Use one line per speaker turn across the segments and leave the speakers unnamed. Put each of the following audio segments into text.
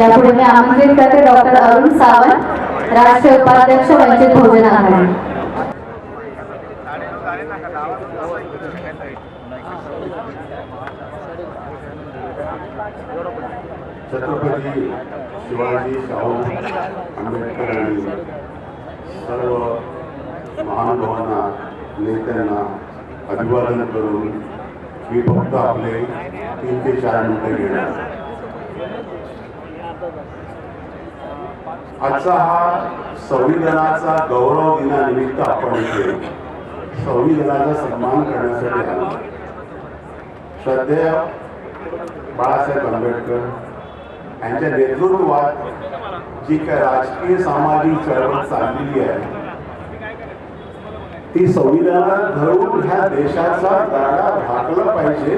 यापुढे आमंत्रित करते डॉक्टर अरुण सावंत राष्ट्रीय उपाध्यक्ष वंचित बहुजन आघाडी.
छत्रपती शिवाजी शाहू आंबेडकर आणि सर्व महानुभावांना नेत्यांना अभिवादन करून मी फक्त आपले तीन ते चार मिनिटं घेणार. आजचा हा संविधानाचा गौरव दिनानिमित्त आपण इथे संविधानाचा सन्मान करण्यासाठी आलो. श्रद्धेय बाळासाहेब आंबेडकर यांच्या नेतृत्वात जी काय राजकीय सामाजिक चळवळ चाललेली आहे ती संविधानात धरून ह्या देशाचा गाडा भागला पाहिजे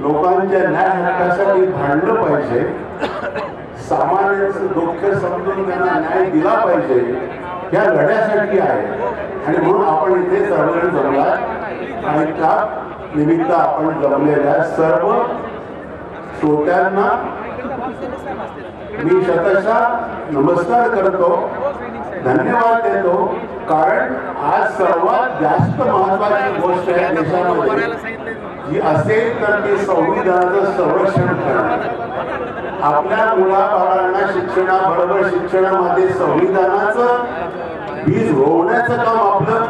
लोकांच्या न्याय हक्कासाठी भांडलं पाहिजे. सामान्यांचं दुःख समजून त्यांना न्याय दिला पाहिजे. ह्या लढ्यासाठी आहे. आणि म्हणून आपण इथे सर्वजण जमला आणि त्या निमित्त आपण जमलेल्या सर्व श्रोत्यांना मी शतशा नमस्कार करतो. धन्यवाद देतो. कारण आज सर्वात जास्त महत्वाची गोष्ट आहे देशामध्ये. जी असेल तर ती संविधानाचं संरक्षण करा आपल्या मुलाबाळांना शिक्षणाबरोबर शिक्षणामध्ये संविधानाचं बीज रोवण्याचं काम आपलं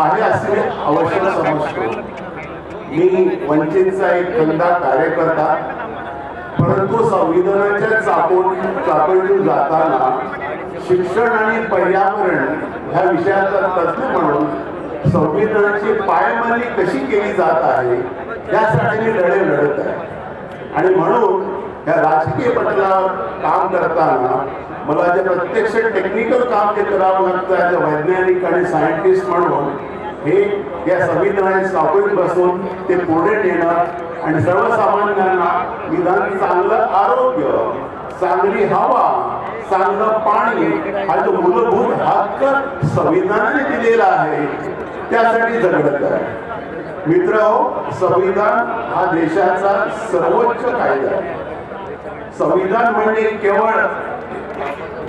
आहे असे आवश्यक समजतो. मी वंचितचा एक खंदा कार्यकर्ता परंतु संविधानाच्या चापोटी चाकोरीतून जाताना शिक्षण आणि पर्यावरण ह्या विषयाचा तज्ज्ञ म्हणून संविधानाची पायमाली कशी केली जात आहे यासाठी मी लढे लढत आहे. आणि म्हणून या राजकीय पटलावर काम करताना मला जे प्रत्यक्ष टेक्निकल काम जे करावं लागतं वैज्ञानिक आणि सायंटिस्ट म्हणून हे या संविधानाने सापडून बसून ते पुढे नेणार आणि सर्वसामान्यांना निदान चांगलं आरोग्य चांगली हवा चांगलं पाणी हा जो मूलभूत हक्क संविधानाने दिलेला आहे त्यासाठी झगडत आहे मित्र संविधान हा देशाचा सर्वोच्च कायदा संविधान म्हणजे केवळ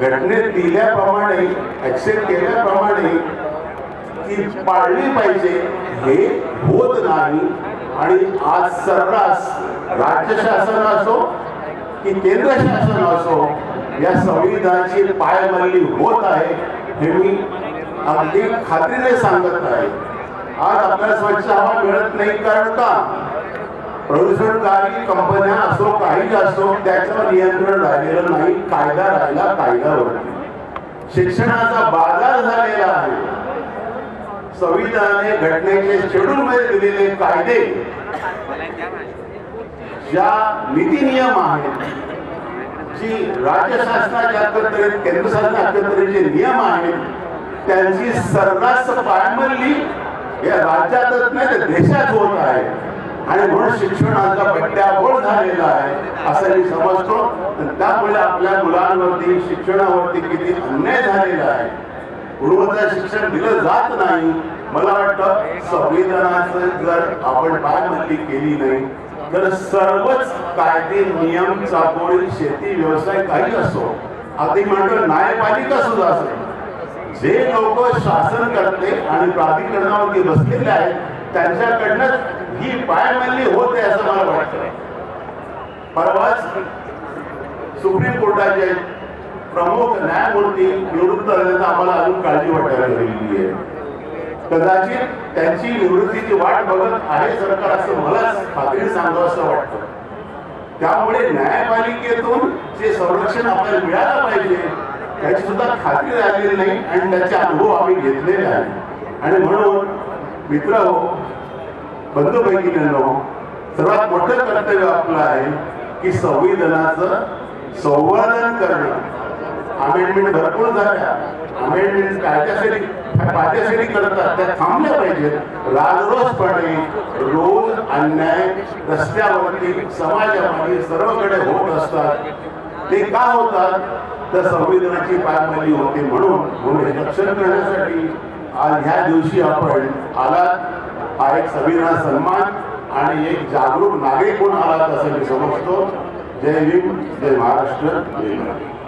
घटनेत दिल्याप्रमाणे ऍक्सेप्ट केल्याप्रमाणे ती पाळली पाहिजे हे होत नाही. आणि आज सर्रास राज्य शासन असो की केंद्र शासन असो या संविधानाची पायमल्ली होत आहे हे मी अगदी खात्रीने सांगत आहे आज आपल्याला स्वच्छ हवा मिळत नाही कारण का? प्रदूषणकारी कंपन्या असो काही असो त्याचं नियंत्रण राहिलेलं नाही कायदा राहिला कायद्यावरती शिक्षणाचा बाजार झालेला आहे. संविधानाने घटनेचे शेड्यूल मध्ये दिलेले कायदे ज्या नीती नियम आहेत जी राज्य शासनाच्या अखत्यारीत केंद्र शासनाच्या जे नियम आहेत त्यांची सर्रास पायमल्ली या राज्यातच नाही तर देशात होत आहे. आणि म्हणून शिक्षणाचा बड्ड्याबोळ झालेला आहे असं मी समजतो. त्यामुळे आपल्या मुलांवरती शिक्षणावरती किती अन्याय झालेला आहे. गुणवत्ता शिक्षण दिलं जात नाही. मला वाटतं संविधानाचं जर आपण पायमल्ली केली नाही तर सर्वच कायदे नियम चाकोरी शेती व्यवसाय काही असो. अगदी म्हणतो न्यायपालिका सुद्धा असेल जे लोक शासन करते आणि प्राधिकरणावरती बसलेले आहेत त्यांच्याकडनं ही पायमल्ली होते असं मला वाटतं. परवाच सुप्रीम कोर्टाचे प्रमुख न्यायमूर्ती निवृत्त झाल्यानं आम्हाला अजून काळजी वाटायला लागलेली आहे. कदाचित त्यांची निवृत्तीची वाट बघत आहे सरकार असं मला खात्री सांगावं असं वाटतं. त्यामुळे न्यायपालिकेतून जे संरक्षण आपल्याला मिळालं पाहिजे त्याची सुद्धा खात्री राहिलेली नाही आणि त्याचे अनुभव आम्ही घेतलेले आहे आणि म्हणून मित्र हो बंधू भगिनींनो सर्वात मोठं कर्तव्य आपलं आहे की संविधानाचं संवर्धन करणं. अमेंडमेंट भरपूर झाल्या. अमेंडमेंट कायद्यासाठी कायद्यासाठी करतात. त्या थांबल्या पाहिजेत. राजरोजपणे रोज अन्याय रस्त्यावरती समाजामध्ये सर्वकडे होत असतात. ते का होतात? तर संविधानाची पायमली होते म्हणून म्हणून रक्षण करण्यासाठी आज ह्या दिवशी आपण आलात. हा एक संविधान सन्मान आणि एक जागरूक नागरिक म्हणून आलात असं मी समजतो. जय भीम जय महाराष्ट्र जय महाराष्ट्र.